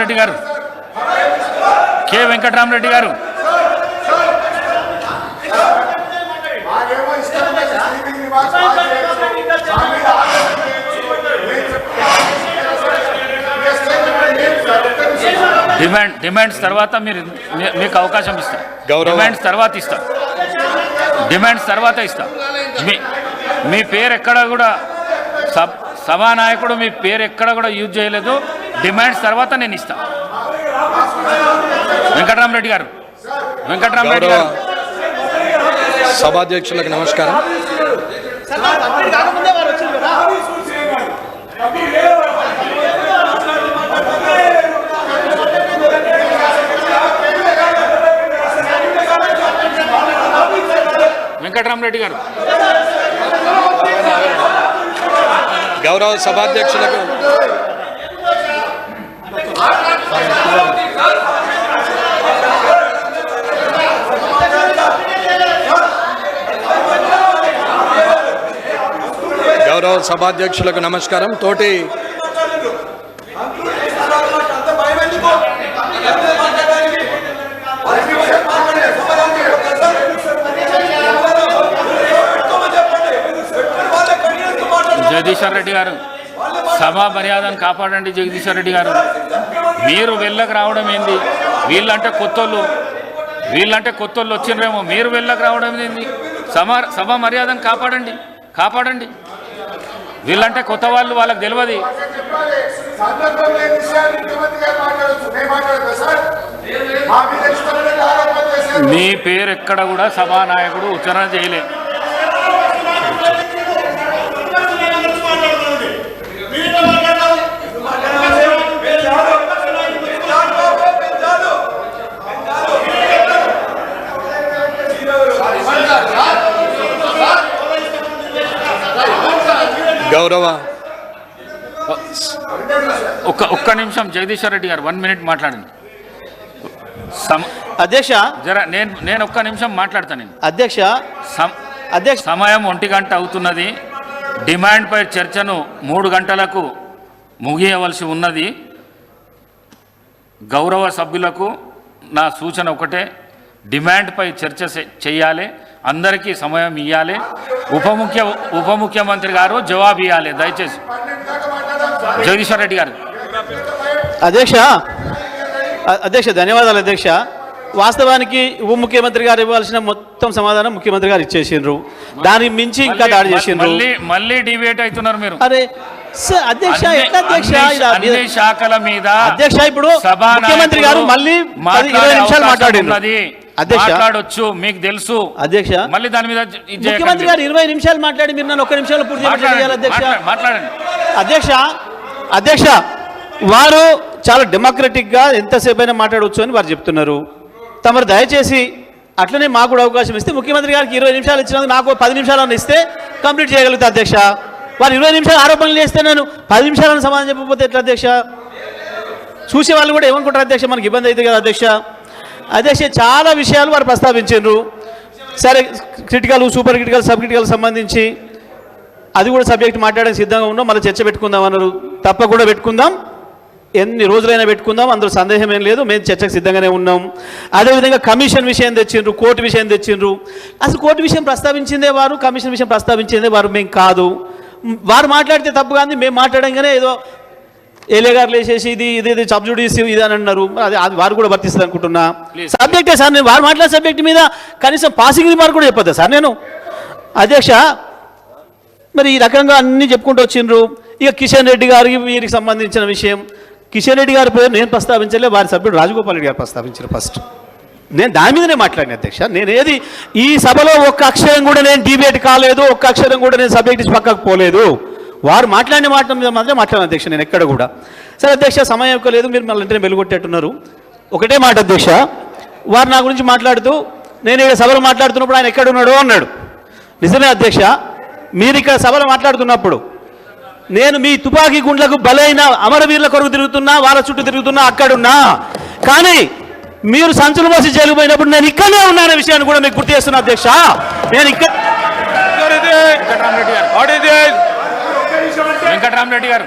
వెంకటరామరెడ్డి గారు. కె వెంకటరామరెడ్డి గారు. Demand demands తర్వాత మీరు మీకు అవకాశం ఇస్తా. డిమాండ్స్ తర్వాత ఇస్తా. డిమాండ్స్ తర్వాత ఇస్తా. మీ మీ పేరు ఎక్కడ కూడా సభానాయకుడు మీ పేరు ఎక్కడ కూడా యూజ్ చేయలేదు. డిమాండ్స్ తర్వాత నేను ఇస్తా. వెంకటరామరెడ్డి గారు. వెంకటరామరెడ్డి గారు. సభాధ్యక్షులకు నమస్కారం. వెంకటరామరెడ్డి గారు. గౌరవ సభాధ్యక్షులకు గౌరవ సభాధ్యక్షులకు నమస్కారం. తోటి జగదీశ్వర్ రెడ్డి గారు సభా మర్యాదను కాపాడండి జగదీశ్వర్ రెడ్డి గారు. మీరు వెళ్ళకు రావడం ఏంది? వీళ్ళంటే కొత్తోళ్ళు. వీళ్ళంటే కొత్తోళ్ళు వచ్చిండ్రేమో మీరు వెళ్ళకు రావడం ఏంది? సభ సభ మర్యాదను కాపాడండి కాపాడండి. వీళ్ళంటే కొత్త వాళ్ళు వాళ్ళకి తెలియదు. మీ పేరు ఎక్కడ కూడా సభానాయకుడు ఉచ్చారణ చేయలే. గౌరవ. ఒక్క ఒక్క నిమిషం జగదీశ్వర్ రెడ్డి గారు వన్ మినిట్ మాట్లాడండి. అధ్యక్ష. జర నేను నేను ఒక్క నిమిషం మాట్లాడతాను నేను. అధ్యక్ష. అధ్యక్ష. సమయం ఒంటి గంట అవుతున్నది. డిమాండ్పై చర్చను మూడు గంటలకు ముగియవలసి ఉన్నది. గౌరవ సభ్యులకు నా సూచన ఒకటే. డిమాండ్పై చర్చ చేయాలి. అందరికీ సమయం ఇవ్వాలి ఉప ముఖ్య ఉప ముఖ్యమంత్రి గారు జవాబు ఇవ్వాలి దయచేసి. జగదీశ్వర్ రెడ్డి గారు. అధ్యక్ష అధ్యక్ష ధన్యవాదాలు అధ్యక్ష. వాస్తవానికి ఉప ముఖ్యమంత్రి గారు ఇవ్వాల్సిన మొత్తం సమాధానం ముఖ్యమంత్రి గారు ఇచ్చేసిండ్రు. దాని మించి ఇంకా దాడి చేసిండ్రు. మళ్ళీ మళ్ళీ డిబేట్ అవుతున్నారు మీరు. అరే అధ్యక్ష అన్ని- శాఖల మీద అధ్యక్ష, ఇప్పుడు ముఖ్యమంత్రి గారు మళ్ళీ పది, మాట్లాడే ఇరవై నిమిషాలు అవకాశం మాట్లాడిండ్రు. ఉన్నది. అధ్యక్ష. మాట్లాడొచ్చు మీకు తెలుసు. అధ్యక్ష మళ్ళీ దాని మీద. ముఖ్యమంత్రి గారు ఇరవై నిమిషాలు మాట్లాడి మీరు నన్ను ఒక్క నిమిషంలో పూర్తి చేయాలి అధ్యక్ష. మాట్లా- మాట్లాడండి. అధ్యక్ష అధ్యక్ష వారు చాలా డెమోక్రటిక్గా ఎంతసేపు అయినా మాట్లాడవచ్చు అని వారు చెప్తున్నారు. తమరు దయచేసి అట్లనే మాకు కూడా అవకాశం ఇస్తే ముఖ్యమంత్రి గారికి ఇరవై నిమిషాలు ఇచ్చినందుకు నాకు పది నిమిషాలను ఇస్తే కంప్లీట్ చేయగలుగుతా అధ్యక్ష. వారు ఇరవై నిమిషాలు ఆరోపణలు చేస్తే నేను పది నిమిషాలను సమాధానం చెప్పకపోతే ఎట్లా అధ్యక్ష? చూసే వాళ్ళు కూడా ఏమనుకుంటారు అధ్యక్ష? మనకి ఇబ్బంది అవుతుంది కదా అధ్యక్ష. అధ్యక్ష చాలా విషయాలు వారు ప్రస్తావించారు సరే critical super critical sub critical సంబంధించి అది కూడా సబ్జెక్ట్ మాట్లాడడానికి సిద్ధంగా ఉన్నాం. మళ్ళీ చర్చ పెట్టుకుందాం అన్నారు. తప్పకుండా పెట్టుకుందాం. ఎన్ని రోజులైనా పెట్టుకుందాం. అందులో సందేహం ఏం లేదు. మేము చర్చకు సిద్ధంగానే ఉన్నాం. అదేవిధంగా కమిషన్ విషయం తెచ్చిండ్రు కోర్టు విషయం తెచ్చిండ్రు. అసలు కోర్టు విషయం ప్రస్తావించిందే వారు కమిషన్ విషయం ప్రస్తావించిందే వారు. మేము కాదు. వారు మాట్లాడితే తప్పు కానీ మేము మాట్లాడంగానే ఏదో ఏలే గారు లేచేసి ఇది ఇది ఇది సబ్జుడీస్ ఇది అని అన్నారు. అది అది వారు కూడా వర్తిస్తుంది అనుకుంటున్నా. సబ్జెక్టే సార్ నేను వారు మాట్లాడే సబ్జెక్ట్ మీద కనీసం పాసింగ్ రిమార్క్ కూడా చెప్పొద్దా సార్ నేను? అధ్యక్ష మరి ఈ రకంగా అన్ని చెప్పుకుంటూ వచ్చిండ్రు. ఇక కిషన్ రెడ్డి గారికి వీరికి సంబంధించిన విషయం. కిషన్ రెడ్డి గారి పేరు నేను ప్రస్తావించలే వారి సభ్యుడు రాజగోపాల్ రెడ్డి గారు ప్రస్తావించారు ఫస్ట్ నేను దాని మీదనే మాట్లాడిన అధ్యక్ష. నేను ఏది ఈ సభలో ఒక్క అక్షరం కూడా నేను డిబేట్ కాలేదు ఒక్క అక్షరం కూడా నేను సబ్జెక్ట్ ఇచ్చి పక్కకు పోలేదు. వారు మాట్లాడిన మాట మీద మాత్రమే మాట్లాడిన అధ్యక్ష నేను ఎక్కడ కూడా. సరే అధ్యక్ష సమయం ఎక్కువ లేదు మీరు మళ్ళీ వెంటనే వెలుగొట్టేట్టున్నారు ఒకటే మాట అధ్యక్ష వారు నా గురించి మాట్లాడుతూ నేను ఇక్కడ సభలో మాట్లాడుతున్నప్పుడు ఆయన ఎక్కడ ఉన్నాడు అన్నాడు. నిజమే అధ్యక్ష మీరు ఇక్కడ సభలో మాట్లాడుతున్నప్పుడు నేను మీ తుపాకీ గుండ్లకు బలైన అమరవీరుల కొరకు తిరుగుతున్నా వాళ్ళ చుట్టూ తిరుగుతున్నా అక్కడున్నా కానీ మీరు సంచులు మోసి జైలు పోయినప్పుడు నేను ఇక్కడనే ఉన్నానే విషయాన్ని కూడా మీకు గుర్తు చేస్తున్నా అధ్యక్ష. నేను ఇక్కడ రామరెడ్డి గారు.